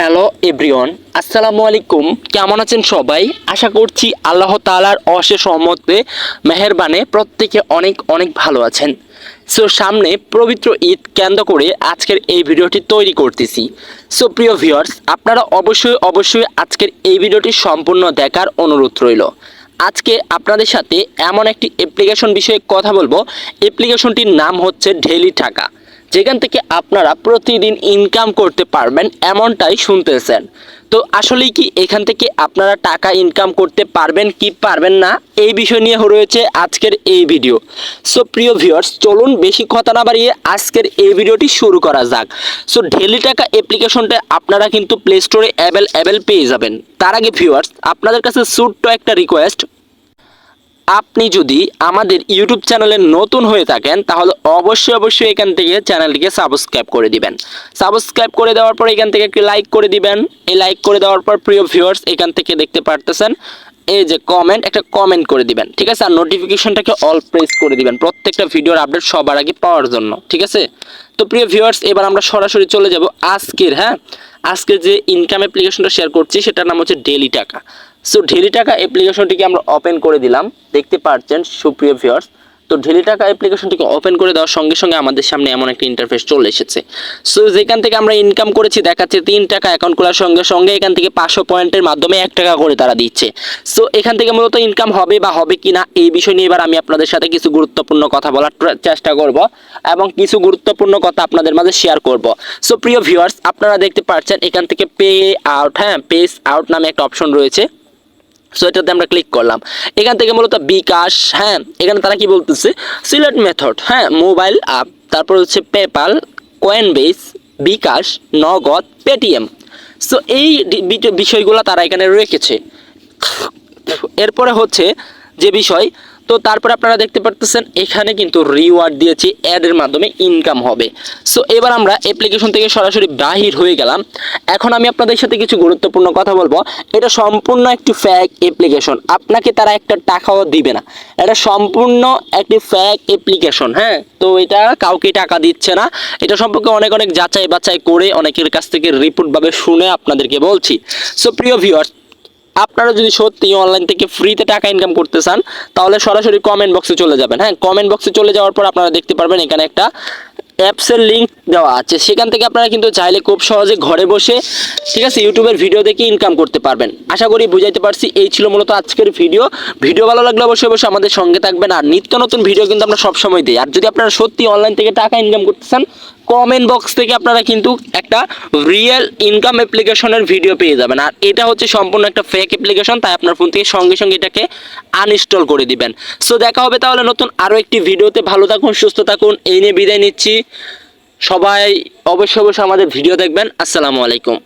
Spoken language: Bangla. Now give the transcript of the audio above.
হ্যালো এভরিওয়ান আসসালামু আলাইকুম কেমন আছেন সবাই? আশা করছি আল্লাহ তালার অশেষ রহমতে, মেহেরবানে প্রত্যেকে অনেক অনেক ভালো আছেন। সো সামনে পবিত্র ঈদ কেন্দ্র করে আজকের এই ভিডিওটি তৈরি করতেছি। সো প্রিয় ভিউয়ার্স আপনারা অবশ্যই অবশ্যই আজকের এই ভিডিওটি সম্পূর্ণ দেখার অনুরোধ রইল। আজকে আপনাদের সাথে এমন একটি অ্যাপ্লিকেশন বিষয়ে কথা বলব। অ্যাপ্লিকেশনটির নাম হচ্ছে ঢেলি টাকা যেখান থেকে আপনারা প্রতিদিন ইনকাম করতে পারবেন এমনটাই শুনতেছেন। তো আসলেই কি এখান থেকে আপনারা টাকা ইনকাম করতে পারবেন কি পারবেন না, এই বিষয় নিয়ে রয়েছে আজকের এই ভিডিও সো প্রিয় ভিউয়ার্স চলুন বেশি কথা না বাড়িয়ে আজকের এই ভিডিওটি শুরু করা যাক। সো ডেলি টাকা অ্যাপ্লিকেশনটা আপনারা কিন্তু প্লে স্টোরে অ্যাভেল অ্যাভেল পেয়ে যাবেন। তার আগে ভিউয়ার্স আপনাদের কাছে ছোট্ট একটা রিকোয়েস্ট আপনি যদি আমাদের ইউটিউব চ্যানেলে নতুন হয়ে থাকেন, তাহলে অবশ্যই অবশ্যই এখান থেকে চ্যানেলটিকে সাবস্ক্রাইব করে দিবেন। সাবস্ক্রাইব করে দেওয়ার পর এখান থেকে একটি লাইক করে দিবেন। এই লাইক করে দেওয়ার পর প্রিয় ভিউয়ার্স, এখান থেকে দেখতে পারতেছেন, এই যে কমেন্ট একটা কমেন্ট করে দিবেন, ঠিক আছে? আর নোটিফিকেশনটাকে অল প্রেস করে দিবেন, প্রত্যেকটা ভিডিওর আপডেট সবার আগে পাওয়ার জন্য, ঠিক আছে? তো প্রিয় ভিউয়ার্স, এবার আমরা সরাসরি চলে যাব আজকের হ্যাঁ? আজকে যে ইনকাম অ্যাপ্লিকেশনটা শেয়ার করছি, সেটার নাম হচ্ছে ডেলি টাকা সো ঢেলি টাকা অ্যাপ্লিকেশনটিকে আমরা ওপেন করে দিলাম। দেখতে পাচ্ছেন সুপ্রিয় ভিউয়ার্স তো ঢেলি টাকা অ্যাপ্লিকেশনটিকে ওপেন করে দেওয়ার সঙ্গে সঙ্গে আমাদের সামনে এমন একটা ইন্টারফেস চলে এসেছে। সো যেখান থেকে আমরা ইনকাম করেছি, দেখাচ্ছে তিন টাকা অ্যাকাউন্ট খোলার সঙ্গে সঙ্গে এখান থেকে পাঁচশো পয়েন্টের মাধ্যমে এক টাকা করে তারা দিচ্ছে। সো এখান থেকে মূলত ইনকাম হবে বা হবে কি না এই বিষয় নিয়ে এবার আমি আপনাদের সাথে কিছু গুরুত্বপূর্ণ কথা বলার চেষ্টা করব এবং কিছু গুরুত্বপূর্ণ কথা আপনাদের মাঝে শেয়ার করব। সো প্রিয় ভিউয়ার্স আপনারা দেখতে পাচ্ছেন এখান থেকে পে আউট হ্যাঁ পেস আউট নামে একটা অপশন রয়েছে। সো এটাতে আমরা ক্লিক করলাম। এখান থেকে মূলত বিকাশ হ্যাঁ এখানে তারা কি বলতেছে? সিলেট মেথড হ্যাঁ মোবাইল অ্যাপ তারপর হচ্ছে পেপাল কয়েন বেস বিকাশ, নগদ পেটিএম সো এই বিষয়গুলো তারা এখানে রেখেছে। এরপরে হচ্ছে যে বিষয় তো তারপরে আপনারা দেখতে পারতেছেন, এখানে কিন্তু রিওয়ার্ড দিয়েছে অ্যাডের মাধ্যমে ইনকাম হবে। সো এবার আমরা অ্যাপ্লিকেশন থেকে সরাসরি বাহির হয়ে গেলাম। এখন আমি আপনাদের সাথে কিছু গুরুত্বপূর্ণ কথা বলব। এটা সম্পূর্ণ একটি ফ্যাক অ্যাপ্লিকেশন আপনাকে তারা একটা টাকাও দিবে না। এটা সম্পূর্ণ একটি ফ্যাক অ্যাপ্লিকেশন হ্যাঁ? তো এটা কাউকে টাকা দিচ্ছে না। এটা সম্পর্কে অনেক অনেক যাচাই বাছাই করে অনেকের কাছ থেকে রিপোর্টভাবে শুনে আপনাদেরকে বলছি। সো প্রিয় ভিউয়ার্স আপনারা যদি সত্যি অনলাইন থেকে ফ্রিতে টাকা ইনকাম করতে চান, তাহলে সরাসরি কমেন্ট বক্সে চলে যাবেন। হ্যাঁ কমেন্ট বক্সে চলে যাওয়ার পর আপনারা দেখতে পারবেন এখানে একটা অ্যাপসের লিঙ্ক দেওয়া আছে। সেখান থেকে আপনারা কিন্তু চাইলে খুব সহজে ঘরে বসে, ঠিক আছে, ইউটিউবের ভিডিও দেখে ইনকাম করতে পারবেন। আশা করি বুঝাইতে পারছি, এই ছিল মূলত আজকের ভিডিও ভিডিও ভালো লাগলে অবশ্যই অবশ্যই আমাদের সঙ্গে থাকবেন। আর নিত্য নতুন ভিডিও কিন্তু আমরা সবসময় দিই। আর যদি আপনারা সত্যি অনলাইন থেকে টাকা ইনকাম করতে চান কমেন্ট বক্স থেকে আপনারা কিন্তু একটা রিয়েল ইনকাম অ্যাপ্লিকেশনের ভিডিও পেয়ে যাবেন। আর এটা হচ্ছে সম্পূর্ণ একটা ফেক অ্যাপ্লিকেশন তাই আপনার ফোন থেকে সঙ্গে সঙ্গে এটাকে আনইনস্টল করে দিবেন। সো দেখা হবে তাহলে নতুন আরও একটি ভিডিওতে ভালো থাকুন, সুস্থ থাকুন, এই নিয়ে বিদায় নিচ্ছি। সবাই অবশ্যই অবশ্যই আমাদের ভিডিও দেখবেন। আসসালামু আলাইকুম।